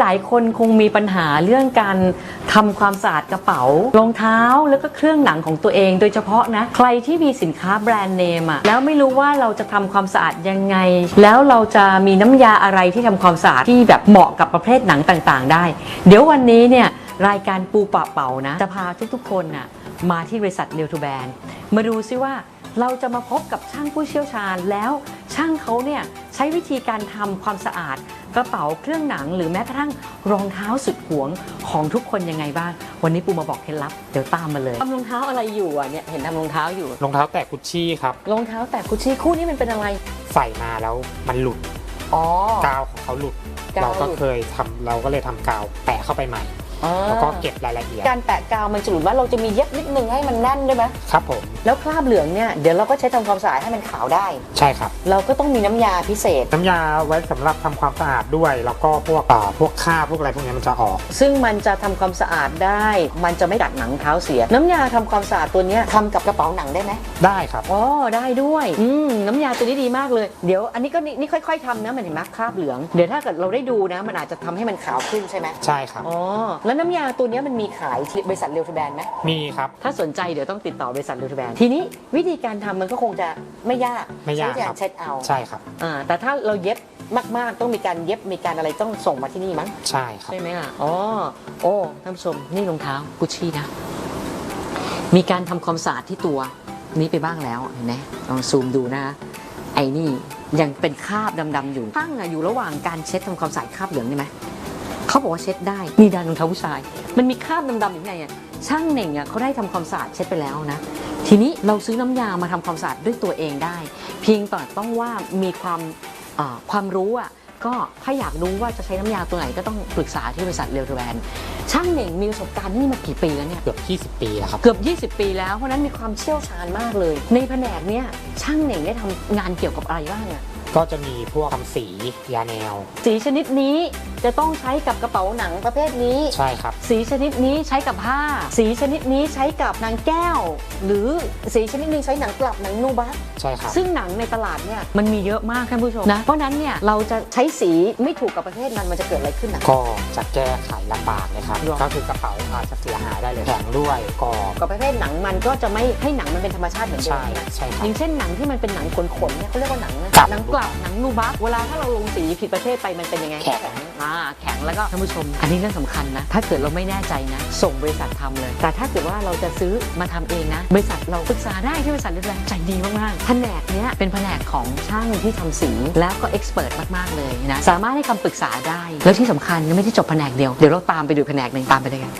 หลายๆ คนคงมีปัญหาเรื่องการทำความสะอาดกระเป๋ารองเท้าแล้วก็เครื่องหนังของตัวเอง โดยเฉพาะนะใครที่มีสินค้าแบรนด์เนมอะแล้วไม่รู้ว่าเราจะทำความสะอาดยังไง แล้วเราจะมีน้ำยาอะไรที่ทำความสะอาดที่แบบเหมาะกับประเภทหนังต่างๆ ได้ เดี๋ยววันนี้เนี่ยรายการปูปะเป่านะจะพาทุกๆ คนน่ะมาที่บริษัทเนลทูแบนมาดูซิว่าเราจะมาพบกับช่างผู้เชี่ยวชาญแล้วช่างเขาเนี่ยใช้วิธีการทำความสะอาด กระเป๋าเครื่องหนังหรือแม้กระทั่งรองเท้าสุดหวงของทุกคนยังไงบ้าง วันนี้ปูมาบอกเคล็ดลับเดี๋ยวตามมาเลยทำรองเท้าอะไรอยู่อะเนี่ยเห็นทำรองเท้าอยู่รองเท้าแตะกุชชี่ครับรองเท้าแต่กุชชี่คู่นี้มันเป็นอะไรใส่มาแล้วมันหลุดอ๋อกาวของเขาหลุดกาวเราก็หลุดเคยทำเราก็เลยทำกาวแปะเข้าไปใหม่อ๋อ แล้วก็เก็บรายละเอียด การแปะกาวมันจะหลุดว่าเราจะมีเย็บนิดนึงให้มันแน่นด้วยไหมครับผม แล้วคราบเหลืองเนี่ยเดี๋ยวเราก็ใช้ทำความสะอาดให้มันขาวได้ ใช่ครับ เราก็ต้องมีน้ำยาพิเศษ น้ำยาไว้สำหรับทำความสะอาดด้วย แล้วก็พวกอ่าพวกคราบพวกอะไรพวกนี้มันจะออก ซึ่งมันจะทำความสะอาดได้ มันจะไม่กัดหนังเท้าเสีย น้ำยาทำความสะอาดตัวเนี้ยทำกับกระเป๋าหนังได้ไหมได้ครับอ๋อได้ด้วยอืมน้ำยาตัวนี้ดีมากเลยเดี๋ยว อันนี้ก็นี่นี่ค่อย ๆทำนะมันเห็นไหมคราบเหลือง เดี๋ยวถ้าเกิดเราได้ดูนะ มันอาจจะทำให้มันขาวขึ้นใช่ไหมใช่ครับอ๋อแล้วน้ำยาตัวเนี้ยมันมีขายที่บริษัทเรลทแบนไหมมีครับ ถ้าสนใจเดี๋ยวต้องติดต่อบริษัทเรลทแบนทีนี้วิธีการทำมันก็คงจะไม่ยากไม่ยากใช้ครับเช็ดเอาใช่ครับ อ่าแต่ถ้าเราเย็บมากๆ ต้องมีการเย็บมีการอะไรต้องส่งมาที่นี่มั้ง ใช่ครับ ใช่ไหมอะ อ๋อ โอ้ ท่านผู้ชม นี่รองเท้ากุชชี่นะ มีการทำความสะอาดที่ตัวนี้ไปบ้างแล้วเห็นไหมลองซูมดูนะ ไอ้นี่ยังเป็นคราบดำๆอยู่ตั้งอะอยู่ระหว่างการเช็ดทำความสะอาดคราบเหลืองได้ไหม เขาบอกว่าเช็ดได้นี่ดานรองเท้าผู้ชาย มันมีคราบดำๆอยู่ไงอะช่างเหน่งอะเขาได้ทำความสะอาดเช็ดไปแล้วนะ ทีนี้เราซื้อน้ำยามาทำความสะอาดด้วยตัวเองได้ เพียงแต่ต้องว่ามีความเอ่อความรู้อะก็ถ้าอยากรู้ว่าจะใช้น้ำยาตัวไหนก็ต้องปรึกษาที่บริษัทเรลทแวนช่างเหน่งมีประสบการณ์นี่มากี่ปีแล้วเนี่ยเกือบ 20 ปีแล้วครับเกือบ 20 ปีแล้วเพราะฉะนั้นมีความเชี่ยวชาญมากเลย ในแผนกเนี้ยช่างเหน่งได้ทำงานเกี่ยวกับอะไรบ้างอะ ก็จะมีพวกทำสียาแนว สีชนิดนี้จะต้องใช้กับกระเป๋าหนังประเภทนี้ ใช่ครับ สีชนิดนี้ใช้กับผ้า สีชนิดนี้ใช้กับหนังแก้ว หรือสีชนิดนี้ใช้หนังกลับหนังนูบัสใช่ครับ ซึ่งหนังในตลาดเนี่ยมันมีเยอะมากท่านผู้ชมนะเพราะฉะนั้นเนี่ยเราจะใช้สีไม่ถูกกับประเภทนั้นมันจะเกิดอะไรขึ้นอะก็จะแก้ไขลำบากเลยครับหรอก็คือกระเป๋าอาจจะเสียหายได้เลยแข็งด้วยกรอบกับประเภทหนังมันก็จะไม่ให้หนังมันเป็นธรรมชาติเหมือนเดิใช่มนะใช่ครับอย่างเช่นหนังที่มันเป็นหนังขนๆเนี่ยเขาเรียกว่าหนังกลับหนังกลับหนังนูบัสเวลาถ้าเราลงสีผิดประเภทไปมันเป็นยังไงแข็งอ่าแข็งแล้วก็ท่านผู้ชม อันนี้เรื่องสำคัญนะ ถ้าเกิดเราไม่แน่ใจนะ ส่งบริษัททำเลย แต่ถ้าเกิดว่าเราจะซื้อมาทำเองนะ บริษัทเราปรึกษาได้ที่บริษัทเรียบร้อยใจดีมากๆแผนกเนี้ยเป็นแผนกของช่างที่ทำสีแล้วก็เอ็กซ์เพรสมากๆเลยนะสามารถให้คำปรึกษาได้ แล้วที่สำคัญก็ไม่ได้จบแผนกเดียวเดี๋ยวเราตามไปดูแผนกหนึ่งตามไปเลยกัน